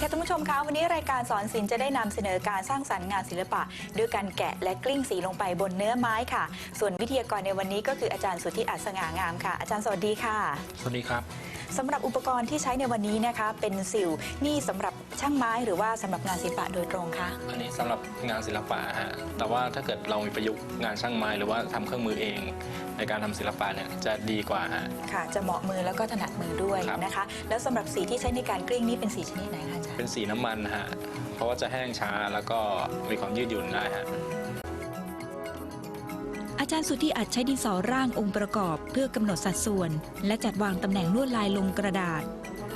ค่ะท่านผู้ชมคะวันนี้รายการสอนศิลป์จะได้นำเสนอการสร้างสรรค์งานศิลปะ ด้วยการแกะและกลิ้งสีลงไปบนเนื้อไม้ค่ะ ส่วนวิทยากรในวันนี้ก็คืออาจารย์สุทธิอัศสง่างามค่ะ อาจารย์สวัสดีค่ะ สวัสดีครับสำหรับอุปกรณ์ที่ใช้ในวันนี้นะคะ เป็นสิวนี่สำหรับ ช่างไม้หรือว่าสำหรับงานศิลปะโดยตรงคะอันนี้สำหรับงานศิลปะฮะแต่ว่าถ้าเกิดเรามีประยุกต์งานช่างไม้หรือว่าทำเครื่องมือเอง ในการทำศิลปะเนี่ยจะดีกว่าฮะค่ะ จะเหมาะมือแล้วก็ถนัดมือด้วยครับนะคะ แล้วสำหรับสีที่ใช้ในการกลิ้งนี่เป็นสีชนิดไหนคะอาจารย์เป็นสีน้ำมันฮะเพราะว่าจะแห้งช้าแล้วก็มีความยืดหยุ่นได้ฮะอาจารย์สุทธิอัดใช้ดินสอร่างองค์ประกอบ เพื่อกำหนดสัดส่วน และจัดวางตำแหน่งลวดลายลงกระดาษ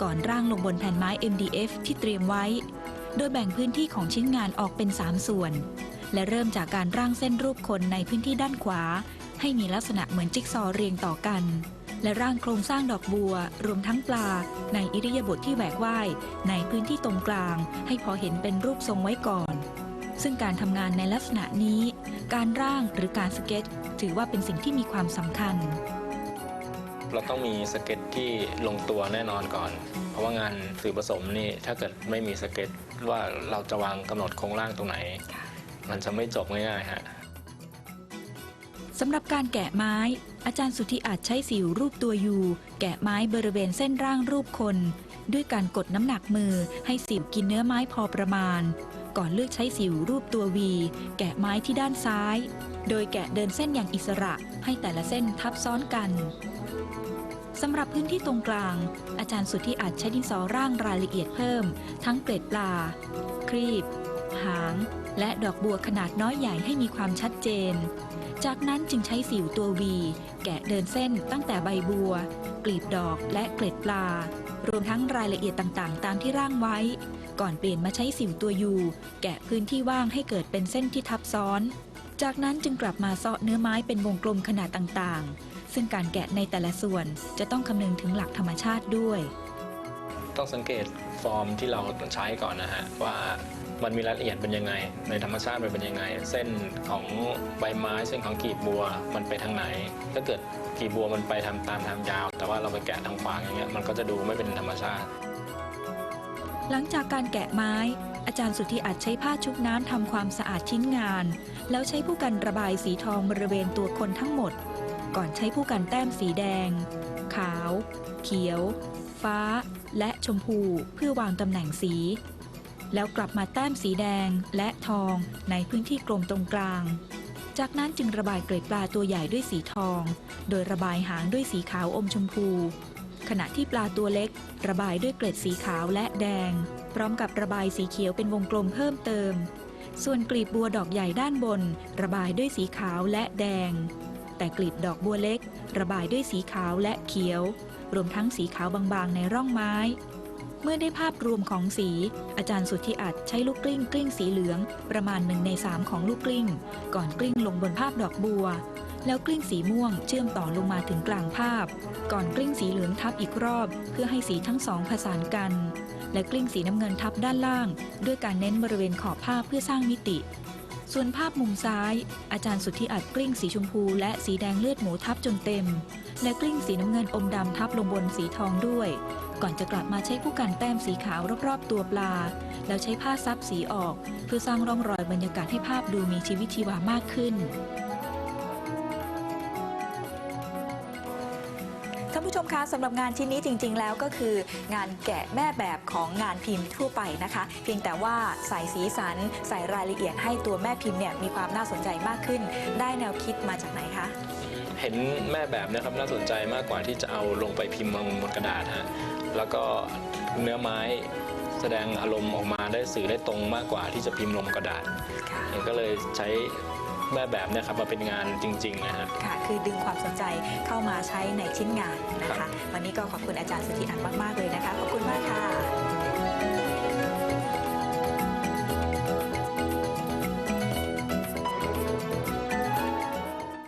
ก่อนร่างลงบนแผ่นไม้ MDF ที่เตรียมไว้ โดยแบ่งพื้นที่ของชิ้นงานออกเป็น 3 ส่วน และเริ่มจากการร่างเส้นรูปคนในพื้นที่ด้านขวา ให้มีลักษณะเหมือนจิ๊กซอว์เรียงต่อกัน และร่างโครงสร้างดอกบัว รวมทั้งปลา ในอิริยาบถทที่แหวกว่ายในพื้นที่ตรงกลาง ให้พอเห็นเป็นรูปทรงไว้ก่อน ซึ่งการทำงานในลักษณะนี้ การร่างหรือการสเก็ต ถือว่าเป็นสิ่งที่มีความสำคัญ เราต้องมีสเก็ตที่ลงตัวแน่นอนก่อน เพราะว่างานสื่อผสมนี่ถ้าเกิดไม่มีสเก็ตว่าเราจะวางกำหนดโครงร่างตรงไหน มันจะไม่จบง่ายๆฮะสำหรับการแกะไม้ อาจารย์สุธิอาจใช้สิวรูปตัวยูแกะไม้บริเวณเส้นร่างรูปคน ด้วยการกดน้ำหนักมือให้สิวกินเนื้อไม้พอประมาณ ก่อนเลือกใช้สิวรูปตัววี แกะไม้ที่ด้านซ้าย โดยแกะเดินเส้นอย่างอิสระให้แต่ละเส้นทับซ้อนกันสำหรับพื้นที่ตรงกลาง อาจารย์สุทธิอาจใช้ดินสอร่างรายละเอียดเพิ่ม ทั้งเกล็ดปลา ครีบ หาง และดอกบัวขนาดน้อยใหญ่ให้มีความชัดเจน จากนั้นจึงใช้สิวตัววี แกะเดินเส้นตั้งแต่ใบบัว กลีบดอกและเกล็ดปลา รวมทั้งรายละเอียดต่างๆ ตามที่ร่างไว้ ก่อนเปลี่ยนมาใช้สิวตัวยูแกะพื้นที่ว่างให้เกิดเป็นเส้นที่ทับซ้อน จากนั้นจึงกลับมาเซาะเนื้อไม้เป็นวงกลมขนาดต่างๆ ซึ่งการแกะในแต่ละส่วนจะต้องคำนึงถึงหลักธรรมชาติด้วย ต้องสังเกตฟอร์มที่เราใช้ก่อนนะฮะว่ามันมีรายละเอียดเป็นยังไง ในธรรมชาติมันเป็นยังไง เส้นของใบไม้เส้นของกีบบัวมันไปทางไหน ถ้าเกิดกีบบัวมันไปทำตามทางยาว แต่ว่าเราไปแกะทางขวางอย่างเงี้ยมันก็จะดูไม่เป็นธรรมชาติ หลังจากการแกะไม้ อาจารย์สุทธิอัดใช้ผ้าชุบน้ำทำความสะอาดชิ้นงาน แล้วใช้ผู้กันระบายสีทองบริเวณตัวคนทั้งหมด ก่อนใช้ผู้กันแต้มสีแดง ขาว เขียว ฟ้าและชมพูเพื่อวางตำแหน่งสี แล้วกลับมาแต้มสีแดงและทองในพื้นที่กลมตรงกลาง จากนั้นจึงระบายเกล็ดปลาตัวใหญ่ด้วยสีทอง โดยระบายหางด้วยสีขาวอมชมพู ขณะที่ปลาตัวเล็ก ระบายด้วยเกล็ดสีขาวและแดง พร้อมกับระบายสีเขียวเป็นวงกลมเพิ่มเติม ส่วนกลีบบัวดอกใหญ่ด้านบน ระบายด้วยสีขาวและแดง แต่กลีบดอกบัวเล็ก ระบายด้วยสีขาวและเขียว รวมทั้งสีขาวบางๆในร่องไม้ เมื่อได้ภาพรวมของสี อาจารย์สุทธิอัดใช้ลูกกลิ้งกลิ้งสีเหลือง ประมาณหนึ่งในสามของลูกกลิ้ง ก่อนกลิ้งลงบนภาพดอกบัว แล้วกลิ้งสีม่วงเชื่อมต่อลงมาถึงกลางภาพ ก่อนกลิ้งสีเหลืองทับอีกรอบ เพื่อให้สีทั้งสองผสานกัน และกลิ้งสีน้ำเงินทับด้านล่าง ด้วยการเน้นบริเวณขอบภาพเพื่อสร้างมิติ ส่วนภาพมุมซ้าย อาจารย์สุทธิอัดกลิ้งสีชมพูและสีแดงเลือดหมูทับจนเต็ม และกลิ้งสีน้ำเงินอมดำทับลงบนสีทองด้วย ก่อนจะกลับมาใช้ผู้กันแต้มสีขาวรอบๆตัวปลา แล้วใช้ผ้าซับสีออก เพื่อสร้างร่องรอยบรรยากาศให้ภาพดูมีชีวิตชีวามากขึ้น ท่านผู้ชมคะสำหรับงานชิ้นนี้จริง ๆ แล้วก็คือ งานแกะแม่แบบของงานพิมพ์ทั่วไปนะคะ เพียงแต่ว่าใส่สีสันใส่รายละเอียดให้ตัวแม่พิมพ์เนี่ยมีความน่าสนใจมากขึ้น ได้แนวคิดมาจากไหนคะ เห็นแม่แบบเนะครับน่าสนใจมากกว่าที่จะเอาลงไปพิมพ์ลงบนกระดาษฮะแล้วก็เนื้อไม้ แสดงอารมณ์ออกมาได้สื่อได้ตรงมากกว่าที่จะพิมพ์ลงกระดาษค่ะก็เลยใช้แม่แบบเนี่ยครับมาเป็นงานจริงๆนะฮะค่ะคือดึงความสนใจเข้ามาใช้ในชิ้นงานนะครัคะบวันนี้ก็ขอบคุณอาจารย์สุทธิอันมากๆเลยนะคะ ขอบคุณมากค่ะ